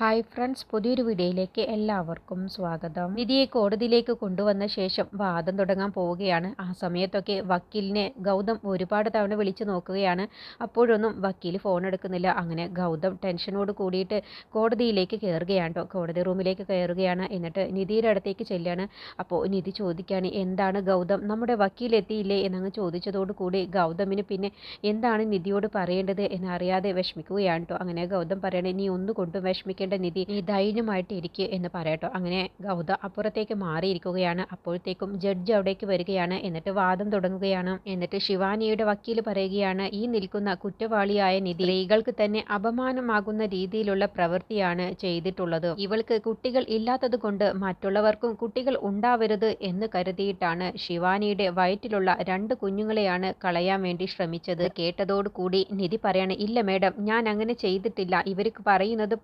Hi friends പുതിയൊരു വീഡിയോയിലേക്ക് എല്ലാവർക്കും സ്വാഗതം. നിധിയെ കോടതിയിലേക്ക് കൊണ്ടുവന്ന ശേഷം വാദം തുടങ്ങാൻ പോവുകയാണ്. ആ സമയത്തൊക്കെ വക്കീലിനെ ഗൗതം ഒരുപാട് തവണ വിളിച്ചു നോക്കുകയാണ്. അപ്പോഴൊന്നും വക്കീൽ ഫോൺ എടുക്കുന്നില്ല. അങ്ങനെ ഗൗതം ടെൻഷനോട് കൂടിയിട്ട് കോടതിയിലേക്ക് കയറുകയാണ് കോടതി റൂമിലേക്ക് കയറുകയാണ് എന്നിട്ട് നിധിയുടെ അടുത്തേക്ക് ചെല്ലുകയാണ് അപ്പോൾ നിധി ചോദിക്കുകയാണ് എന്താണ് ഗൗതം? നമ്മുടെ വക്കീൽ എത്തിയില്ലേ? എന്നങ്ങ് ചോദിച്ചതോട് കൂടി ഗൗതമിന് പിന്നെ എന്താണ് നിധിയോട് പറയേണ്ടത്? എന്നറിയാതെ വിഷമിക്കുകയാണ് കേട്ടോ. അങ്ങനെ ഗൗതം പറയണേ നീ ഒന്നുകൊണ്ടും വിഷമിക്കേണ്ട നിധി നീ ധൈര്യമായിട്ട് ഇരിക്കുക എന്ന് പറയട്ടോ. അങ്ങനെ ഗൗത അപ്പുറത്തേക്ക് മാറിയിരിക്കുകയാണ്. അപ്പോഴത്തേക്കും ജഡ്ജ് അവിടേക്ക് വരികയാണ്. എന്നിട്ട് വാദം തുടങ്ങുകയാണ്. എന്നിട്ട് ശിവാനിയുടെ വക്കീൽ പറയുകയാണ് ഈ നിൽക്കുന്ന കുറ്റവാളിയായ നിധി സ്ത്രീകൾക്ക് തന്നെ അപമാനമാകുന്ന രീതിയിലുള്ള പ്രവൃത്തിയാണ് ചെയ്തിട്ടുള്ളത്. ഇവൾക്ക് കുട്ടികൾ ഇല്ലാത്തത് കൊണ്ട് മറ്റുള്ളവർക്കും കുട്ടികൾ ഉണ്ടാവരുത് എന്ന് കരുതിയിട്ടാണ് ശിവാനിയുടെ വയറ്റിലുള്ള രണ്ട് കുഞ്ഞുങ്ങളെയാണ് കളയാൻ വേണ്ടി ശ്രമിച്ചത്. കേട്ടതോടുകൂടി നിധി പറയാണ് ഇല്ല മേഡം ഞാൻ അങ്ങനെ ചെയ്തിട്ടില്ല. ഇവർക്ക് പറയുന്നത്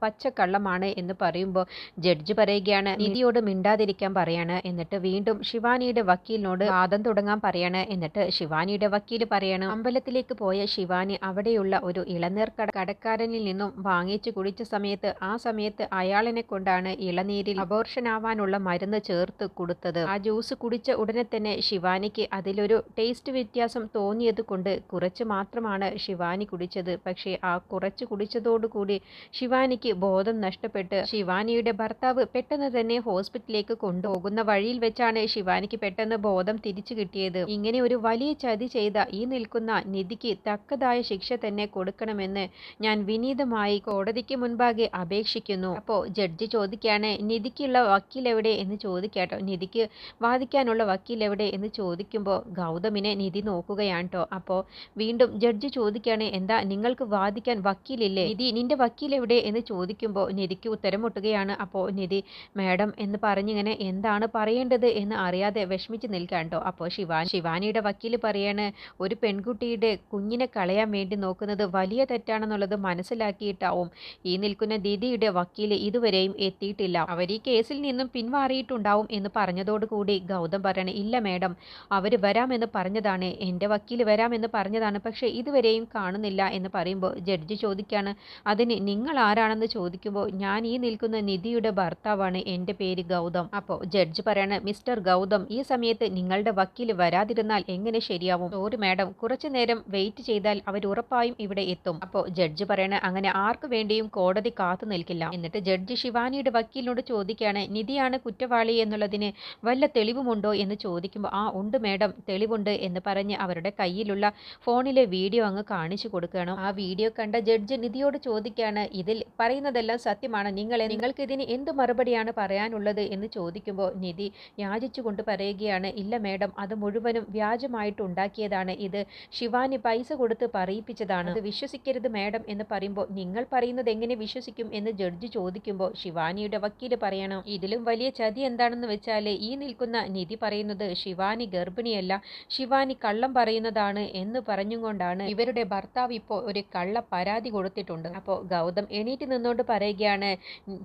പച്ചക്കള്ളമാണ് എന്ന് പറയുമ്പോൾ ജഡ്ജ് പറയുകയാണ് നിധിയോട് മിണ്ടാതിരിക്കാൻ പറയാണ് എന്നിട്ട് വീണ്ടും ശിവാനിയുടെ വക്കീലിനോട് വാദം തുടങ്ങാൻ പറയാണ് എന്നിട്ട് ശിവാനിയുടെ വക്കീൽ പറയാണ് അമ്പലത്തിലേക്ക് പോയ ശിവാനി അവിടെയുള്ള ഒരു ഇളനീർ കട കടക്കാരനിൽ നിന്നും വാങ്ങിച്ചു കുടിച്ച സമയത്ത് ആ സമയത്ത് അയാളിനെ കൊണ്ടാണ് ഇളനീരിൽ അബോർഷൻ ആവാനുള്ള മരുന്ന് ചേർത്ത് കൊടുത്തത്. ആ ജ്യൂസ് കുടിച്ച ഉടനെ തന്നെ ശിവാനിക്ക് അതിലൊരു ടേസ്റ്റ് വ്യത്യാസം തോന്നിയത് കൊണ്ട് കുറച്ച് മാത്രമാണ് ശിവാനി കുടിച്ചത്. പക്ഷേ ആ കുറച്ച് കുടിച്ചതോടുകൂടി ശിവാനിക്ക് ബോധം നഷ്ടപ്പെട്ട് ശിവാനിയുടെ ഭർത്താവ് പെട്ടെന്ന് തന്നെ ഹോസ്പിറ്റലിലേക്ക് കൊണ്ടുപോകുന്ന വഴിയിൽ വെച്ചാണ് ശിവാനിക്ക് പെട്ടെന്ന് ബോധം തിരിച്ചു കിട്ടിയത്. ഇങ്ങനെ ഒരു വലിയ ചതി ചെയ്ത ഈ നിൽക്കുന്ന നിധിക്ക് തക്കതായ ശിക്ഷ തന്നെ കൊടുക്കണമെന്ന് ഞാൻ വിനീതമായി കോടതിക്ക് മുൻപാകെ അപേക്ഷിക്കുന്നു. അപ്പോൾ ജഡ്ജി ചോദിക്കുകയാണ് നിധിക്കുള്ള വക്കീൽ എവിടെ? എന്ന് ചോദിക്കാട്ടോ. നിധിക്ക് വാദിക്കാനുള്ള വക്കീൽ എവിടെ എന്ന് ചോദിക്കുമ്പോൾ ഗൗതമിനെ നിധി നോക്കുകയാണ് കേട്ടോ അപ്പോൾ വീണ്ടും ജഡ്ജി ചോദിക്കുകയാണ് എന്താ നിങ്ങൾക്ക് വാദിക്കാൻ വക്കീലില്ലേ? നിധി നിന്റെ വക്കീൽ എവിടെ? എന്ന് ചോദിക്കുമ്പോൾ നിധിക്ക് ഉത്തരം മുട്ടുകയാണ്. അപ്പോൾ നിധി മാഡം എന്ന് പറഞ്ഞിങ്ങനെ എന്താണ് പറയേണ്ടത്? എന്ന് അറിയാതെ വിഷമിച്ച് നിൽക്കാൻ കേട്ടോ അപ്പോൾ ശിവാ ശിവാനിയുടെ വക്കീൽ പറയാണ് ഒരു പെൺകുട്ടിയുടെ കുഞ്ഞിനെ കളയാൻ വേണ്ടി നോക്കുന്നത് വലിയ തെറ്റാണെന്നുള്ളത് മനസ്സിലാക്കിയിട്ടാവും. ഈ നിൽക്കുന്ന ദീദിയുടെ വക്കീൽ ഇതുവരെയും എത്തിയിട്ടില്ല. അവർ ഈ കേസിൽ നിന്നും പിന്മാറിയിട്ടുണ്ടാവും എന്ന് പറഞ്ഞതോടുകൂടി ഗൗതം പറയണ ഇല്ല മാഡം അവർ വരാമെന്ന് പറഞ്ഞതാണ്. എന്റെ വക്കീൽ വരാമെന്ന് പറഞ്ഞതാണ്. പക്ഷേ ഇതുവരെയും കാണുന്നില്ല എന്ന് പറയുമ്പോൾ ജഡ്ജി ചോദിക്കുകയാണ് അതിന് നിങ്ങൾ ആരാണെന്ന് ചോദിക്കുമ്പോൾ ഞാൻ ഈ നിൽക്കുന്ന നിധിയുടെ ഭർത്താവാണ് എന്റെ പേര് ഗൗതം. അപ്പോൾ ജഡ്ജ് പറയാണ് മിസ്റ്റർ ഗൗതം ഈ സമയത്ത് നിങ്ങളുടെ വക്കീൽ വരാതിരുന്നാൽ എങ്ങനെ ശരിയാവും? Sorry madam. കുറച്ചു നേരം വെയിറ്റ് ചെയ്താൽ അവർ ഉറപ്പായും ഇവിടെ എത്തും. അപ്പോൾ ജഡ്ജ് പറയണ അങ്ങനെ ആർക്കു വേണ്ടിയും കോടതി കാത്തു നിൽക്കില്ല. എന്നിട്ട് ജഡ്ജ് ശിവാനിയുടെ വക്കീലിനോട് ചോദിക്കുകയാണ് നിധിയാണ് കുറ്റവാളി എന്നുള്ളതിന് വല്ല തെളിവുമുണ്ടോ? എന്ന് ചോദിക്കുമ്പോൾ ആ ഉണ്ട് മാഡം. തെളിവുണ്ട് എന്ന് പറഞ്ഞ് അവരുടെ കയ്യിലുള്ള ഫോണിലെ വീഡിയോ അങ്ങ് കാണിച്ചു കൊടുക്കണം ആ വീഡിയോ കണ്ട ജഡ്ജ് നിധിയോട് ചോദിക്കുകയാണ് ഇതിൽ പറയുന്നതെല്ലാം സത്യമാണ്. നിങ്ങൾ നിങ്ങൾക്ക് ഇതിന് എന്ത് മറുപടിയാണ് പറയാനുള്ളത് എന്ന് ചോദിക്കുമ്പോൾ നിധി യാചിച്ചുകൊണ്ട് പറയുകയാണ് ഇല്ല മേഡം അത് മുഴുവനും വ്യാജമായിട്ട് ഉണ്ടാക്കിയതാണ്. ഇത് ശിവാനി പൈസ കൊടുത്ത് പറയിപ്പിച്ചതാണ്. അത് വിശ്വസിക്കരുത് മേഡം എന്ന് പറയുമ്പോൾ നിങ്ങൾ പറയുന്നത് എങ്ങനെ വിശ്വസിക്കും എന്ന് ജഡ്ജി ചോദിക്കുമ്പോൾ ശിവാനിയുടെ വക്കീൽ പറയണം. ഇതിലും വലിയ ചതി എന്താണെന്ന് വെച്ചാൽ ഈ നിൽക്കുന്ന നിധി പറയുന്നത് ശിവാനി ഗർഭിണിയല്ല ശിവാനി കള്ളം പറയുന്നതാണ് എന്ന് പറഞ്ഞുകൊണ്ടാണ്. ഇവരുടെ ഭർത്താവ് ഇപ്പോൾ ഒരു കള്ള പരാതി കൊടുത്തിട്ടുണ്ട്. അപ്പോൾ ഗൗതം എണീറ്റ് നിന്നുകൊണ്ട് പറയുകയാണ്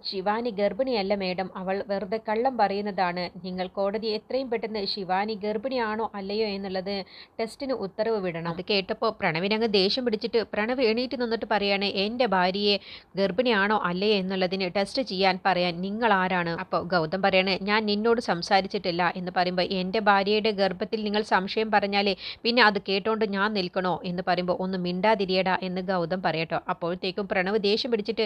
ശിവാനി ഗർഭിണിയല്ല മേഡം അവൾ വെറുതെ കള്ളം പറയുന്നതാണ്. നിങ്ങൾ കോടതി എത്രയും പെട്ടെന്ന് ശിവാനി ഗർഭിണിയാണോ അല്ലയോ എന്നുള്ളത് ടെസ്റ്റിന് ഉത്തരവ് വിടണം. അത് കേട്ടപ്പോൾ പ്രണവിനങ്ങ് ദേഷ്യം പിടിച്ചിട്ട് പ്രണവ് എണീറ്റ് നിന്നിട്ട് പറയാണ് എന്റെ ഭാര്യയെ ഗർഭിണിയാണോ അല്ലയോ എന്നുള്ളതിന് ടെസ്റ്റ് ചെയ്യാൻ പറയാൻ നിങ്ങൾ ആരാണ്? അപ്പോൾ ഗൗതം പറയാണ് ഞാൻ നിന്നോട് സംസാരിച്ചിട്ടില്ല എന്ന് പറയുമ്പോൾ എന്റെ ഭാര്യയുടെ ഗർഭത്തിൽ നിങ്ങൾ സംശയം പറഞ്ഞാലേ പിന്നെ അത് കേട്ടോണ്ട് ഞാൻ നിൽക്കണോ? എന്ന് പറയുമ്പോൾ ഒന്ന് മിണ്ടാതിരിയടാ എന്ന് ഗൗതം പറയട്ടോ. അപ്പോഴത്തേക്കും പ്രണവ് ദേഷ്യം പിടിച്ചിട്ട്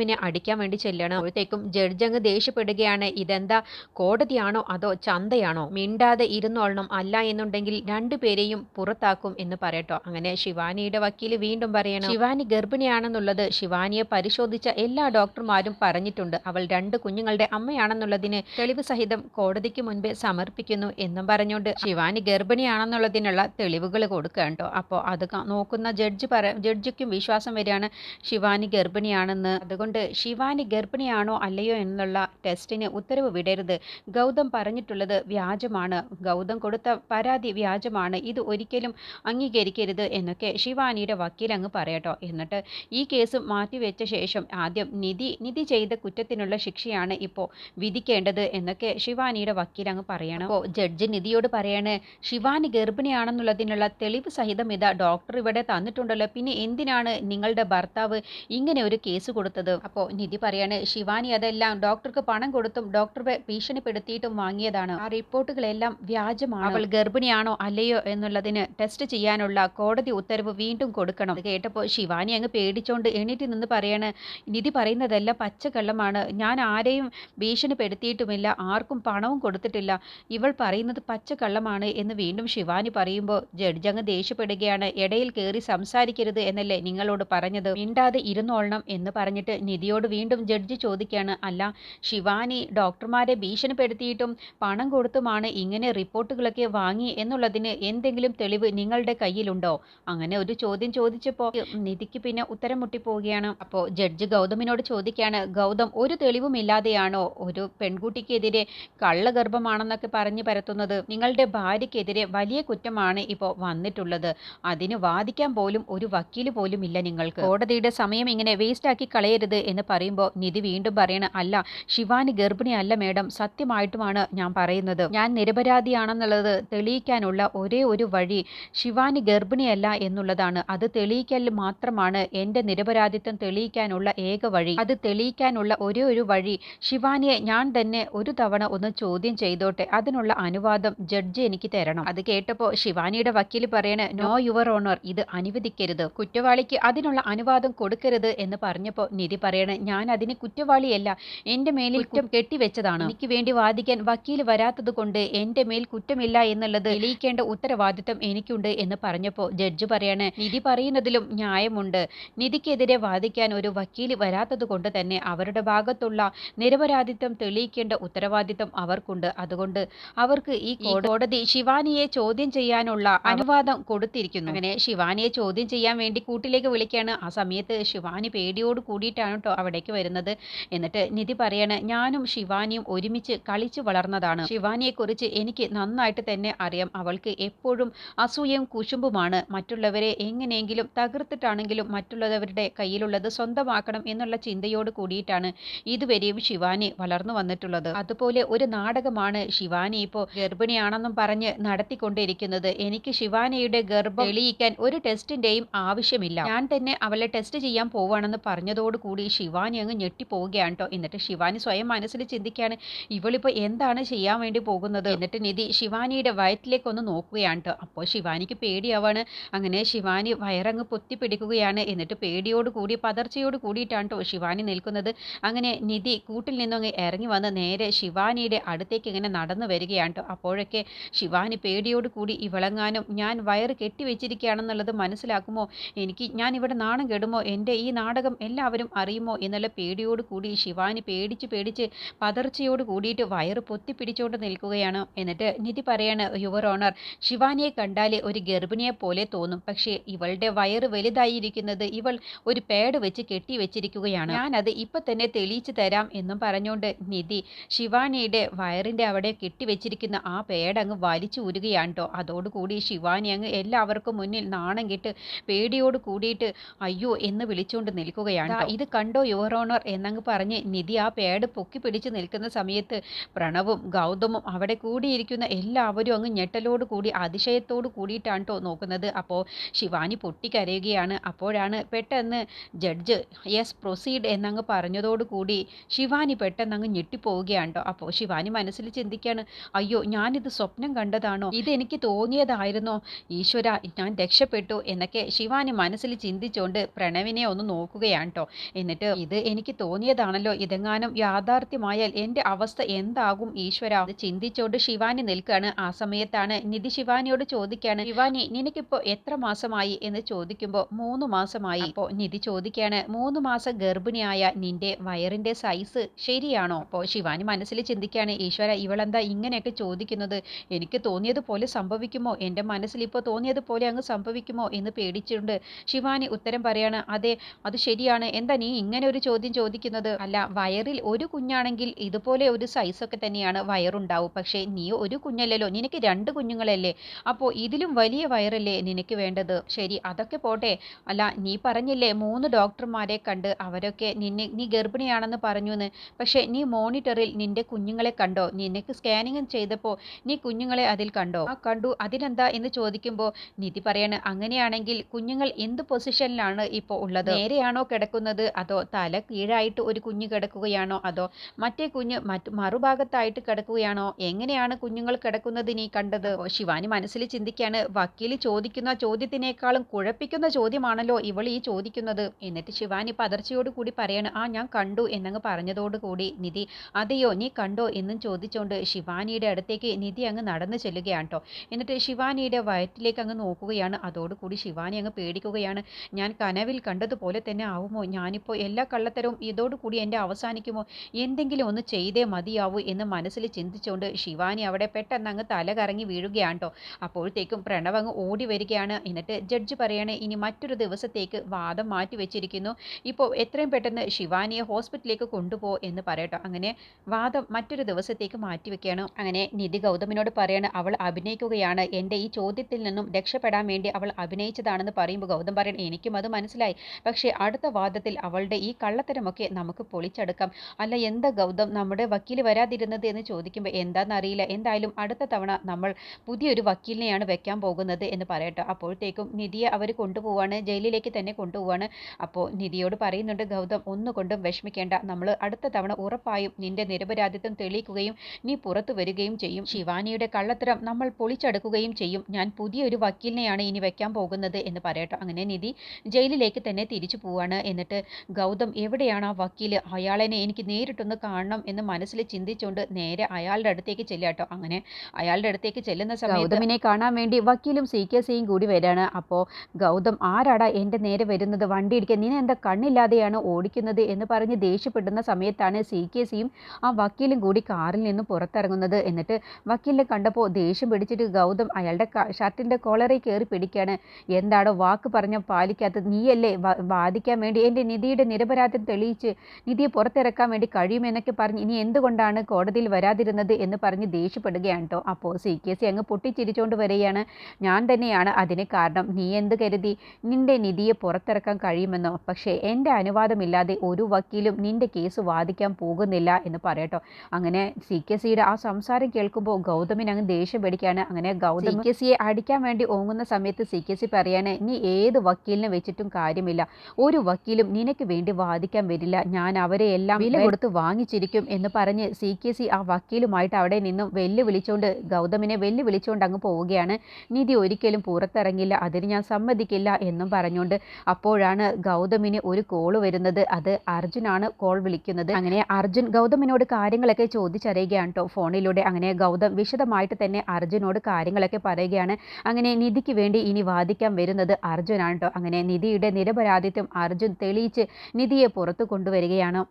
ഗൗതമിനെ അടിക്കാൻ വേണ്ടി ചെല്ലണം അപ്പോഴത്തേക്കും ജഡ്ജ് അങ്ങ് ദേഷ്യപ്പെടുകയാണ്. ഇതെന്താ? കോടതിയാണോ അതോ ചന്തയാണോ? മിണ്ടാതെ ഇരുന്നോളണം അല്ല എന്നുണ്ടെങ്കിൽ രണ്ടുപേരെയും പുറത്താക്കും എന്ന് പറയട്ടോ. അങ്ങനെ ശിവാനിയുടെ വക്കീൽ വീണ്ടും പറയണം ശിവാനി ഗർഭിണിയാണെന്നുള്ളത് ശിവാനിയെ പരിശോധിച്ച എല്ലാ ഡോക്ടർമാരും പറഞ്ഞിട്ടുണ്ട്. അവൾ രണ്ട് കുഞ്ഞുങ്ങളുടെ അമ്മയാണെന്നുള്ളതിന് തെളിവ് സഹിതം കോടതിക്ക് മുൻപേ സമർപ്പിക്കുന്നു എന്നും പറഞ്ഞുകൊണ്ട് ശിവാനി ഗർഭിണിയാണെന്നുള്ളതിനുള്ള തെളിവുകൾ കൊടുക്കുക കേട്ടോ. അപ്പോൾ അത് നോക്കുന്ന ജഡ്ജ് പറ ജഡ്ജിക്കും വിശ്വാസം വരികയാണ് ശിവാനി ഗർഭിണിയാണെന്ന് അതുകൊണ്ട് ശിവാനി ഗർഭിണിയാണോ അല്ലയോ എന്നുള്ള ടെസ്റ്റിന് ഉത്തരവ് വിടരുത്. ഗൗതം പറഞ്ഞിട്ടുള്ളത് വ്യാജമാണ്. ഗൗതം കൊടുത്ത പരാതി വ്യാജമാണ്. ഇത് ഒരിക്കലും അംഗീകരിക്കരുത് എന്നൊക്കെ ശിവാനിയുടെ വക്കീൽ അങ്ങ് പറയട്ടോ. എന്നിട്ട് ഈ കേസ് മാറ്റിവെച്ച ശേഷം ആദ്യം നിധി നിധി ചെയ്ത കുറ്റത്തിനുള്ള ശിക്ഷയാണ് ഇപ്പോൾ വിധിക്കേണ്ടത് എന്നൊക്കെ ശിവാനിയുടെ വക്കീൽ അങ്ങ് പറയണം. അപ്പോൾ ജഡ്ജി നിധിയോട് പറയാണ് ശിവാനി ഗർഭിണിയാണെന്നുള്ളതിനുള്ള തെളിവ് സഹിതം ഇതാ ഡോക്ടർ ഇവിടെ തന്നിട്ടുണ്ടല്ലോ. പിന്നെ എന്തിനാണ് നിങ്ങളുടെ ഭർത്താവ് ഇങ്ങനെ ഒരു കേസ് കൊടുത്തത്? അപ്പോൾ നിധി പറയാണ് ശിവാനി അതെല്ലാം ഡോക്ടർക്ക് പണം കൊടുത്തും ഡോക്ടറെ ഭീഷണിപ്പെടുത്തിയിട്ടും വാങ്ങിയതാണ്. ആ റിപ്പോർട്ടുകളെല്ലാം വ്യാജമാണ്. അവൾ ഗർഭിണിയാണോ അല്ലയോ എന്നുള്ളതിന് ടെസ്റ്റ് ചെയ്യാനുള്ള കോടതി ഉത്തരവ് വീണ്ടും കൊടുക്കണം. കേട്ടപ്പോ കേട്ടപ്പോൾ ശിവാനി അങ്ങ് പേടിച്ചോണ്ട് എണീറ്റ് നിന്ന് പറയാണ് നിധി പറയുന്നതെല്ലാം പച്ചക്കള്ളമാണ്. ഞാൻ ആരെയും ഭീഷണിപ്പെടുത്തിയിട്ടുമില്ല. ആർക്കും പണവും കൊടുത്തിട്ടില്ല. ഇവൾ പറയുന്നത് പച്ചക്കള്ളമാണ് എന്ന് വീണ്ടും ശിവാനി പറയുമ്പോൾ ജഡ്ജ് അങ്ങ് ദേഷ്യപ്പെടുകയാണ് ഇടയിൽ കയറി സംസാരിക്കരുത് എന്നല്ലേ നിങ്ങളോട് പറഞ്ഞത്? മിണ്ടാതെ ഇരുന്നോളണം എന്ന് പറഞ്ഞിട്ട് നിധിയോട് വീണ്ടും ജഡ്ജി ചോദിക്കുകയാണ്. അല്ല ശിവാനി ഡോക്ടർമാരെ ഭീഷണിപ്പെടുത്തിയിട്ടും പണം കൊടുത്തുമാണ് ഇങ്ങനെ റിപ്പോർട്ടുകളൊക്കെ വാങ്ങി എന്നുള്ളതിന് എന്തെങ്കിലും തെളിവ് നിങ്ങളുടെ കയ്യിലുണ്ടോ? അങ്ങനെ ഒരു ചോദ്യം ചോദിച്ചപ്പോൾ നിധിക്ക് പിന്നെ ഉത്തരം മുട്ടിപ്പോവുകയാണ് അപ്പോൾ ജഡ്ജ് ഗൗതമിനോട് ചോദിക്കുകയാണ് ഗൗതം ഒരു തെളിവുമില്ലാതെയാണോ ഒരു പെൺകുട്ടിക്കെതിരെ കള്ളഗർഭമാണെന്നൊക്കെ പറഞ്ഞു പരത്തുന്നത്? നിങ്ങളുടെ ഭാര്യയ്ക്കെതിരെ വലിയ കുറ്റമാണ് ഇപ്പോൾ വന്നിട്ടുള്ളത്. അതിന് വാദിക്കാൻ പോലും ഒരു വക്കീൽ പോലും ഇല്ല നിങ്ങൾക്ക്. കോടതിയുടെ സമയം ഇങ്ങനെ വേസ്റ്റ് ആക്കി കളയരുത് എന്ന് പറയുമ്പോൾ നിധി വീണ്ടും പറയണ അല്ല ശിവാനി ഗർഭിണിയല്ല മേഡം സത്യമായിട്ടുമാണ് ഞാൻ പറയുന്നത്. ഞാൻ നിരപരാധിയാണെന്നുള്ളത് തെളിയിക്കാനുള്ള ഒരേ ഒരു വഴി ശിവാനി ഗർഭിണിയല്ല എന്നുള്ളതാണ്. അത് തെളിയിക്കൽ മാത്രമാണ് എന്റെ നിരപരാധിത്വം തെളിയിക്കാനുള്ള ഏക വഴി. അത് തെളിയിക്കാനുള്ള ഒരേ ഒരു വഴി ശിവാനിയെ ഞാൻ തന്നെ ഒരു തവണ ഒന്ന് ചോദ്യം ചെയ്തോട്ടെ. അതിനുള്ള അനുവാദം ജഡ്ജി എനിക്ക് തരണം. അത് കേട്ടപ്പോൾ ശിവാനിയുടെ വക്കീൽ പറയണ നോ യുവർ ഓണർ ഇത് അനുവദിക്കരുത്. കുറ്റവാളിക്ക് അതിനുള്ള അനുവാദം കൊടുക്കരുത് എന്ന് പറഞ്ഞപ്പോൾ നിധി പറയണ ഞാൻ അതിന് കുറ്റവാളിയല്ല. എന്റെ മേലിൽ കുറ്റം കെട്ടിവെച്ചതാണ്. എനിക്ക് വേണ്ടി വാദിക്കാൻ വക്കീൽ വരാത്തത് കൊണ്ട് എന്റെ മേൽ കുറ്റമില്ല എന്നുള്ളത് തെളിയിക്കേണ്ട ഉത്തരവാദിത്തം എനിക്കുണ്ട് എന്ന് പറഞ്ഞപ്പോൾ ജഡ്ജ് പറയാണ് നിധി പറയുന്നതിലും ന്യായമുണ്ട്. നിധിക്കെതിരെ വാദിക്കാൻ ഒരു വക്കീൽ വരാത്തത് കൊണ്ട് തന്നെ അവരുടെ ഭാഗത്തുള്ള നിരപരാധിത്വം തെളിയിക്കേണ്ട ഉത്തരവാദിത്തം അവർക്കുണ്ട്. അതുകൊണ്ട് അവർക്ക് ഈ കോടതി ശിവാനിയെ ചോദ്യം ചെയ്യാനുള്ള അനുവാദം കൊടുത്തിരിക്കുന്നു. അങ്ങനെ ശിവാനിയെ ചോദ്യം ചെയ്യാൻ വേണ്ടി കൂട്ടിലേക്ക് വിളിക്കുകയാണ് ആ സമയത്ത് ശിവാനി പേടിയോട് കൂടിയിട്ടാണ് കേട്ടോ അവിടേക്ക് വരുന്നത്. എന്നിട്ട് നിധി പറയാണ് ഞാനും ശിവാനിയും ഒരുമിച്ച് കളിച്ചു വളർന്നതാണ്. ശിവാനിയെക്കുറിച്ച് എനിക്ക് നന്നായിട്ട് തന്നെ അറിയാം. അവൾക്ക് എപ്പോഴും അസൂയയും കുശുമ്പുമാണ്. മറ്റുള്ളവരെ എങ്ങനെയെങ്കിലും തകർത്തിട്ടാണെങ്കിലും മറ്റുള്ളവരുടെ കയ്യിലുള്ളത് സ്വന്തമാക്കണം എന്നുള്ള ചിന്തയോട് കൂടിയിട്ടാണ് ഇതുവരെയും ശിവാനി വളർന്നു വന്നിട്ടുള്ളത്. അതുപോലെ ഒരു നാടകമാണ് ശിവാനി ഇപ്പോൾ ഗർഭിണിയാണെന്നും പറഞ്ഞ് നടത്തിക്കൊണ്ടിരിക്കുന്നത്. എനിക്ക് ശിവാനിയുടെ ഗർഭം തെളിയിക്കാൻ ഒരു ടെസ്റ്റിന്റെയും ആവശ്യമില്ല. ഞാൻ തന്നെ അവളെ ടെസ്റ്റ് ചെയ്യാൻ പോവാണെന്ന് പറഞ്ഞതോടുകൂടി ശിവാനി അങ്ങ് ഞെട്ടിപ്പോവുകയാണ് കേട്ടോ എന്നിട്ട് ശിവാനി സ്വയം മനസ്സിൽ ചിന്തിക്കുകയാണ് ഇവളിപ്പോൾ എന്താണ് ചെയ്യാൻ വേണ്ടി പോകുന്നത്? എന്നിട്ട് നിധി ശിവാനിയുടെ വയറ്റിലേക്ക് ഒന്ന് നോക്കുകയാണ് കേട്ടോ അപ്പോൾ ശിവാനിക്ക് പേടിയാവാണ്. അങ്ങനെ ശിവാനി വയറങ്ങ് പൊത്തിപ്പിടിക്കുകയാണ്. എന്നിട്ട് പേടിയോട് കൂടി പതർച്ചയോട് കൂടിയിട്ടാണ് കേട്ടോ ശിവാനി നിൽക്കുന്നത്. അങ്ങനെ നിധി കൂട്ടിൽ നിന്നങ്ങ് ഇറങ്ങി വന്ന് നേരെ ശിവാനിയുടെ അടുത്തേക്ക് ഇങ്ങനെ നടന്നു വരികയാണ് കേട്ടോ അപ്പോഴൊക്കെ ശിവാനി പേടിയോട് കൂടി ഇവളങ്ങാനും ഞാൻ വയറ് കെട്ടിവെച്ചിരിക്കുകയാണെന്നുള്ളത് മനസ്സിലാക്കുമോ? എനിക്ക് ഞാൻ ഇവിടെ നാണം കെടുമോ? എന്റെ ഈ നാടകം എല്ലാവരും അറിയുമോ? എന്നുള്ള പേടിയോട് കൂടി ശിവാനി പേടിച്ച് പേടിച്ച് പതർച്ചയോട് കൂടിയിട്ട് വയറ് പൊത്തിപ്പിടിച്ചുകൊണ്ട് നിൽക്കുകയാണ്. എന്നിട്ട് നിധി പറയാണ് യുവർ ഓണർ ശിവാനിയെ കണ്ടാൽ ഒരു ഗർഭിണിയെ പോലെ തോന്നും. പക്ഷേ ഇവളുടെ വയറ് വലുതായിരിക്കുന്നത് ഇവൾ ഒരു പേട് വെച്ച് കെട്ടി വെച്ചിരിക്കുകയാണ്. ഞാനത് ഇപ്പൊ തന്നെ തെളിയിച്ചു തരാം എന്നും പറഞ്ഞുകൊണ്ട് നിധി ശിവാനിയുടെ വയറിന്റെ അവിടെ കെട്ടി വെച്ചിരിക്കുന്ന ആ പേഡ് അങ്ങ് വലിച്ചു ഊരുകയാണ് അതോടുകൂടി ശിവാനി അങ്ങ് എല്ലാവർക്കും മുന്നിൽ നാണം കെട്ട് പേടിയോട് കൂടിയിട്ട് അയ്യോ എന്ന് വിളിച്ചുകൊണ്ട് നിൽക്കുകയാണ് ഇത് കണ്ടോ യുവർ ഓണർ എന്നങ്ങ് പറഞ്ഞ് നിധി ആ പേട് പൊക്കി പിടിച്ച് നിൽക്കുന്ന സമയത്ത് പ്രണവും ഗൗതമും അവിടെ കൂടിയിരിക്കുന്ന എല്ലാവരും അങ്ങ് ഞെട്ടലോട് കൂടി അതിശയത്തോട് കൂടിയിട്ടാണ് കേട്ടോ നോക്കുന്നത്. അപ്പോൾ ശിവാനി പൊട്ടിക്കരയുകയാണ്. അപ്പോഴാണ് പെട്ടെന്ന് ജഡ്ജ് യെസ് പ്രൊസീഡ് എന്നങ്ങ് പറഞ്ഞതോട് കൂടി ശിവാനി പെട്ടെന്ന് അങ്ങ് ഞെട്ടിപ്പോവുകയാണ് കേട്ടോ അപ്പോൾ ശിവാനി മനസ്സിൽ ചിന്തിക്കുകയാണ് അയ്യോ ഞാനിത് സ്വപ്നം കണ്ടതാണോ? ഇതെനിക്ക് തോന്നിയതായിരുന്നോ? ഈശ്വര ഞാൻ രക്ഷപ്പെട്ടു എന്നൊക്കെ ശിവാനി മനസ്സിൽ ചിന്തിച്ചുകൊണ്ട് പ്രണവിനെ ഒന്ന് നോക്കുകയാണ് കേട്ടോ എന്നിട്ട് ഇത് എനിക്ക് തോന്നിയതാണല്ലോ. ഇതെങ്ങാനും യാഥാർത്ഥ്യമായാൽ എന്റെ അവസ്ഥ എന്താകും ഈശ്വര? അത് ചിന്തിച്ചുകൊണ്ട് ശിവാനി നിൽക്കുകയാണ് ആ സമയത്താണ് നിധി ശിവാനിയോട് ചോദിക്കാണ് ശിവാനി നിനക്കിപ്പോ എത്ര മാസമായി? എന്ന് ചോദിക്കുമ്പോൾ മൂന്ന് മാസമായി. അപ്പോ നിധി ചോദിക്കാണ് മൂന്ന് മാസം ഗർഭിണിയായ നിന്റെ വയറിന്റെ സൈസ് ശരിയാണോ? അപ്പോൾ ശിവാനി മനസ്സിൽ ചിന്തിക്കാണ് ഈശ്വര ഇവളെന്താ ഇങ്ങനെയൊക്കെ ചോദിക്കുന്നത്? എനിക്ക് തോന്നിയതുപോലെ സംഭവിക്കുമോ? എന്റെ മനസ്സിൽ ഇപ്പോൾ തോന്നിയതുപോലെ അങ്ങ് സംഭവിക്കുമോ? എന്ന് പേടിച്ചിട്ടുണ്ട്. ശിവാനി ഉത്തരം പറയാണ് അതെ അത് ശരിയാണ്. എന്താ നീ ഇങ്ങനെ ഒരു ചോദ്യം ചോദിക്കുന്നത് അല്ല വയറിൽ ഒരു കുഞ്ഞാണെങ്കിൽ ഇതുപോലെ ഒരു സൈസൊക്കെ തന്നെയാണ് വയറുണ്ടാവും. പക്ഷേ നീ ഒരു കുഞ്ഞല്ലല്ലോ നിനക്ക് രണ്ട് കുഞ്ഞുങ്ങളല്ലേ അപ്പോൾ ഇതിലും വലിയ വയറല്ലേ നിനക്ക് വേണ്ടത്? ശരി അതൊക്കെ പോട്ടെ. അല്ല നീ പറഞ്ഞില്ലേ മൂന്ന് ഡോക്ടർമാരെ കണ്ട് അവരൊക്കെ നിന്നെ നീ ഗർഭിണിയാണെന്ന് പറഞ്ഞു എന്ന് പക്ഷേ നീ മോണിറ്ററിൽ നിന്റെ കുഞ്ഞുങ്ങളെ കണ്ടോ? നിനക്ക് സ്കാനിങ് ചെയ്തപ്പോൾ നീ കുഞ്ഞുങ്ങളെ അതിൽ കണ്ടോ? ആ കണ്ടു. അതിനെന്താ എന്ന് ചോദിക്കുമ്പോൾ നിധി പറയാണ് അങ്ങനെയാണെങ്കിൽ കുഞ്ഞുങ്ങൾ എന്ത് പൊസിഷനിലാണ് ഇപ്പോൾ ഉള്ളത്? നേരെയാണോ കിടക്കുന്നത്? അതോ അതോ തല കീഴായിട്ട് ഒരു കുഞ്ഞ് കിടക്കുകയാണോ? അതോ മറ്റേ കുഞ്ഞ് മറ്റു മറുഭാഗത്തായിട്ട് കിടക്കുകയാണോ? എങ്ങനെയാണ് കുഞ്ഞുങ്ങൾ കിടക്കുന്നത് നീ കണ്ടത്? ശിവാനി മനസ്സിൽ ചിന്തിക്കുകയാണ് വക്കീൽ ചോദിക്കുന്ന ചോദ്യത്തിനേക്കാളും കുഴപ്പിക്കുന്ന ചോദ്യമാണല്ലോ ഇവൾ ഈ ചോദിക്കുന്നത്. എന്നിട്ട് ശിവാനി പതർച്ചയോട് കൂടി പറയാണ് ആ ഞാൻ കണ്ടു എന്നങ്ങ് പറഞ്ഞതോടുകൂടി നിധി അതെയോ നീ കണ്ടോ? എന്നും ചോദിച്ചുകൊണ്ട് ശിവാനിയുടെ അടുത്തേക്ക് നിധി അങ്ങ് നടന്നു ചെല്ലുകയാണ് കേട്ടോ എന്നിട്ട് ശിവാനിയുടെ വയറ്റിലേക്ക് അങ്ങ് നോക്കുകയാണ്. അതോടുകൂടി ശിവാനി അങ്ങ് പേടിക്കുകയാണ്. ഞാൻ കനവിൽ കണ്ടതുപോലെ തന്നെ ആവുമോ? ഞാനിപ്പോൾ എല്ലാ കള്ളത്തരവും ഇതോടുകൂടി എന്റെ അവസാനിക്കുമോ? എന്തെങ്കിലും ഒന്ന് ചെയ്തേ മതിയാവൂ എന്ന് മനസ്സിൽ ചിന്തിച്ചുകൊണ്ട് ശിവാനി അവിടെ പെട്ടെന്ന് അങ്ങ് തല കറങ്ങി വീഴുകയാണ് കേട്ടോ അപ്പോഴത്തേക്കും പ്രണവ് അങ്ങ് ഓടി വരികയാണ്. എന്നിട്ട് ജഡ്ജ് പറയണേ ഇനി മറ്റൊരു ദിവസത്തേക്ക് വാദം മാറ്റി വെച്ചിരിക്കുന്നു. ഇപ്പോൾ എത്രയും പെട്ടെന്ന് ശിവാനിയെ ഹോസ്പിറ്റലിലേക്ക് കൊണ്ടുപോ എന്ന് പറയട്ടോ. അങ്ങനെ വാദം മറ്റൊരു ദിവസത്തേക്ക് മാറ്റി വെക്കുകയാണ്. അങ്ങനെ നിധി ഗൗതമിനോട് പറയാണ് അവൾ അഭിനയിക്കുകയാണ്. എന്റെ ഈ ചോദ്യത്തിൽ നിന്നും രക്ഷപ്പെടാൻ വേണ്ടി അവൾ അഭിനയിച്ചതാണെന്ന് പറയുമ്പോൾ ഗൗതം പറയണം എനിക്കും അത് മനസ്സിലായി. പക്ഷേ അടുത്ത വാദത്തിൽ അവളുടെ ഈ കള്ളത്തരമൊക്കെ നമുക്ക് പൊളിച്ചെടുക്കാം. അല്ല എന്താ ഗൗതം നമ്മുടെ വക്കീൽ വരാതിരുന്നത് എന്ന് ചോദിക്കുമ്പോൾ എന്താണെന്നറിയില്ല എന്തായാലും അടുത്ത തവണ നമ്മൾ പുതിയൊരു വക്കീലിനെയാണ് വെക്കാൻ പോകുന്നത് എന്ന് പറയട്ടോ. അപ്പോഴത്തേക്കും നിധിയെ അവർ കൊണ്ടുപോവാണ് ജയിലിലേക്ക് തന്നെ കൊണ്ടുപോവാണ്. അപ്പോൾ നിധിയോട് പറയുന്നുണ്ട് ഗൗതം ഒന്നുകൊണ്ടും വിഷമിക്കേണ്ട. നമ്മൾ അടുത്ത തവണ ഉറപ്പായും നിന്റെ നിരപരാധിത്വം തെളിയിക്കുകയും നീ പുറത്തു വരികയും ചെയ്യും. ശിവാനിയുടെ കള്ളത്തരം നമ്മൾ പൊളിച്ചെടുക്കുകയും ചെയ്യും. ഞാൻ പുതിയൊരു വക്കീലിനെയാണ് ഇനി വെക്കാൻ പോകുന്നത് എന്ന് പറയട്ടോ. അങ്ങനെ നിധി ജയിലിലേക്ക് തന്നെ തിരിച്ചു പോവാണ്. എന്നിട്ട് ഗൗതം എവിടെയാണ് ആ വക്കീൽ അയാളെന്നെ എനിക്ക് നേരിട്ടൊന്ന് കാണണം എന്ന് മനസ്സിൽ ചിന്തിച്ചുകൊണ്ട് നേരെ അയാളുടെ അടുത്തേക്ക് ചെല്ലാട്ടോ അങ്ങനെ അയാളുടെ അടുത്തേക്ക് ചെല്ലുന്ന സമയത്ത് ഗൗതമിനെ കാണാൻ വേണ്ടി വക്കീലും സി കെ സിയും കൂടി വരാണ്. അപ്പോൾ ഗൗതം ആരാടാ എന്റെ നേരെ വരുന്നത്? വണ്ടി ഇടിക്കാൻ നീ എന്താ കണ്ണില്ലാതെയാണ് ഓടിക്കുന്നത്? എന്ന് പറഞ്ഞ് ദേഷ്യപ്പെടുന്ന സമയത്താണ് സി കെ സിയും ആ വക്കീലും കൂടി കാറിൽ നിന്ന് പുറത്തിറങ്ങുന്നത്. എന്നിട്ട് വക്കീലിനെ കണ്ടപ്പോൾ ദേഷ്യം പിടിച്ചിട്ട് ഗൗതം അയാളുടെ ഷർട്ടിന്റെ കോളറിൽ കയറി പിടിക്കുകയാണ് എന്താണോ വാക്ക് പറഞ്ഞ പാലിക്കാത്തത്? നീയല്ലേ വാദിക്കാൻ വേണ്ടി എന്റെ നിധിയുടെ നിരപരാധിത്വം തെളിയിച്ച് നിധിയെ പുറത്തിറക്കാൻ വേണ്ടി കഴിയുമെന്നൊക്കെ പറഞ്ഞ് ഇനി എന്തുകൊണ്ടാണ് കോടതിയിൽ വരാതിരുന്നത് എന്ന് പറഞ്ഞ് ദേഷ്യപ്പെടുകയാണ് കേട്ടോ അപ്പോൾ സി കെ സി അങ്ങ് പൊട്ടിച്ചിരിച്ചുകൊണ്ട് വരികയാണ്. ഞാൻ തന്നെയാണ് അതിന് കാരണം. നീ എന്ത് കരുതി? നിന്റെ നിധിയെ പുറത്തിറക്കാൻ കഴിയുമെന്നോ? പക്ഷേ എന്റെ അനുവാദമില്ലാതെ ഒരു വക്കീലും നിന്റെ കേസ് വാദിക്കാൻ പോകുന്നില്ല എന്ന് പറയട്ടോ അങ്ങനെ സി കെ സിയുടെ ആ സംസാരം കേൾക്കുമ്പോൾ ഗൗതമിന് അങ്ങ് ദേഷ്യം പിടിക്കുകയാണ്. അങ്ങനെ ഗൗതം കെ സിയെ അടിക്കാൻ വേണ്ടി ഓങ്ങുന്ന സമയത്ത് സി കെ സി പറയാണ് നീ ഏത് വക്കീലിനെ വെച്ചിട്ടും കാര്യമില്ല. ഒരു വക്കീലും നിനക്ക് വേണ്ടി വാദിക്കാൻ വരില്ല. ഞാൻ അവരെ എല്ലാം വില കൊടുത്ത് വാങ്ങിച്ചിരിക്കും എന്ന് പറഞ്ഞ് സി കെ സി ആ വക്കീലുമായിട്ട് അവിടെ നിന്നും വെല്ലുവിളിച്ചുകൊണ്ട് ഗൗതമിനെ വെല്ലുവിളിച്ചുകൊണ്ട് അങ്ങ് പോവുകയാണ്. നിധി ഒരിക്കലും പുറത്തിറങ്ങില്ല. അതിന് ഞാൻ സമ്മതിക്കില്ല എന്നും പറഞ്ഞുകൊണ്ട് അപ്പോഴാണ് ഗൗതമിന് ഒരു കോൾ വരുന്നത്. അത് അർജുനാണ് കോൾ വിളിക്കുന്നത്. അങ്ങനെ അർജുൻ ഗൗതമിനോട് കാര്യങ്ങളൊക്കെ ചോദിച്ചറിയുകയാണ് കേട്ടോ ഫോണിലൂടെ. അങ്ങനെ ഗൗതം വിശദമായിട്ട് തന്നെ അർജുനോട് കാര്യങ്ങളൊക്കെ പറയുകയാണ്. അങ്ങനെ നിധിക്ക് വേണ്ടി ഇനി വാദിക്കാൻ വരുന്നത് അർജുനാണ് കേട്ടോ അങ്ങനെ നിധിയുടെ നിരപരാധിത്വം അർജുൻ തെളിയിച്ച് നിധിയെ പുറത്തു കൊണ്ടുവരികയാണ്